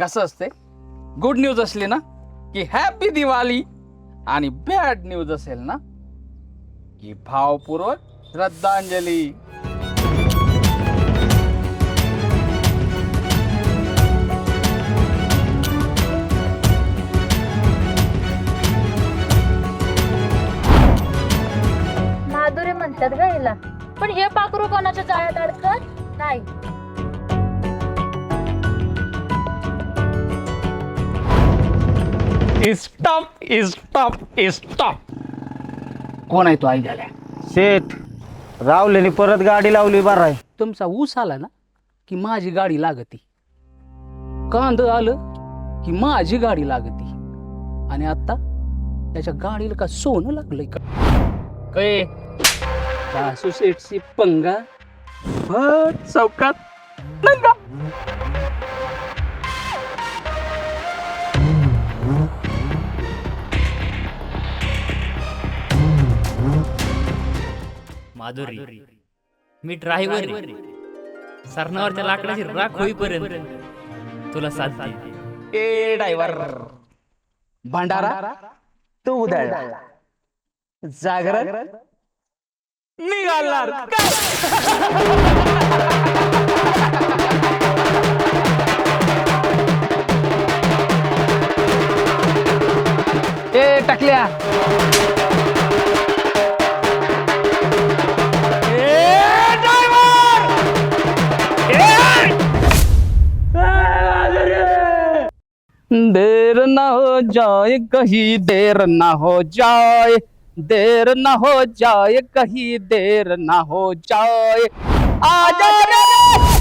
कसं असते? Good news असली ना की हॅपी दिवाळी आणि बॅड न्यूज असेल ना की भावपूर्वक श्रद्धांजली. माधुरी म्हणतात ग पण हे पाखरू कोणाच्या जाळ्यात अडकत? नाही. स्टॉप स्टॉप स्टॉप कोण आहे तो आई झाल्या शेठ रावलेनी परत गाडी लावली बरं आहे. तुमचा ऊस आला ना की माझी गाडी लागती. कांद आलं की माझी गाडी लागती. आणि आता त्याच्या गाडीला का सोनं लागलंय का? कै सासू पंगा. भर चौकात. माधुरी. मी ड्रायव्हर सरणावरच्या लाकडाची राख होईपर्यंत तुला साथ. ए ड्रायव्हर. भंडारा तू उधळला. जागरण मी घालणार काय? ए टाकल्या. देर ना हो जाए कहीं देर ना हो जाए। देर ना हो जाए कहीं देर ना हो जाए। आ जा